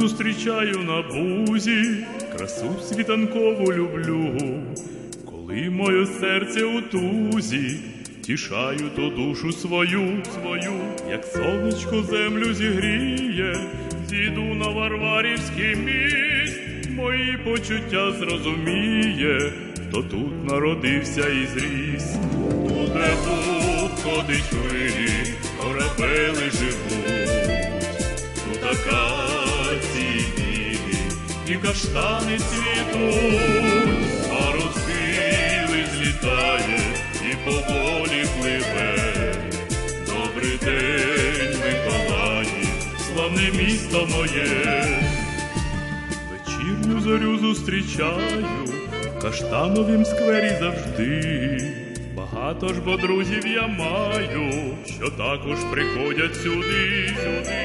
зустрічаю на бузі, красу світанкову люблю, коли моє серце у тузі, тішаю то душу свою, свою, як сонечко землю зігріє, зійду на Варварівський міст, мої почуття зрозуміє, хто тут народився і зріс, туде Бог ходить хвилі, і каштани цвітуть, а розхили злітає і поволі пливе. Добрий день, Миколаї, славне місто моє. Вечірню зорю зустрічаю в каштановім сквері завжди. Багато ж бо друзів я маю, що також приходять сюди, сюди.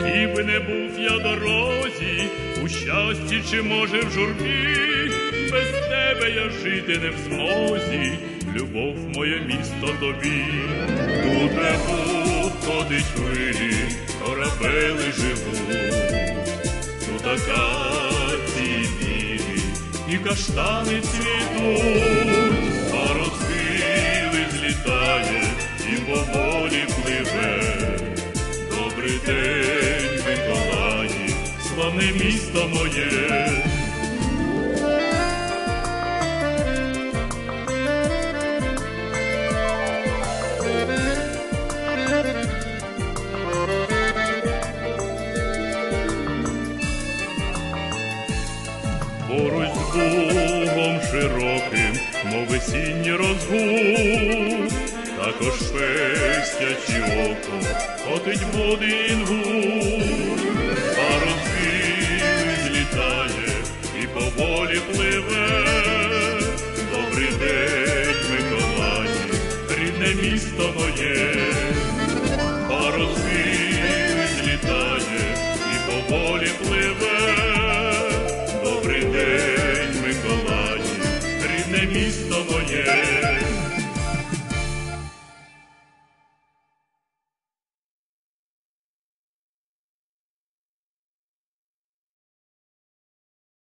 Який би не був я дорозі, у щасті чи може в журбі, без тебе я жити не в змозі, любов моє місто тобі, тут Бог ходить хвилі, корабели живуть. Тут акації білі і каштани цвітуть, розхили злітає славне місто моє. Поруч з Богом широким, мов весінній розгул, також пестячі око, ходить води а літає і поволі пливе.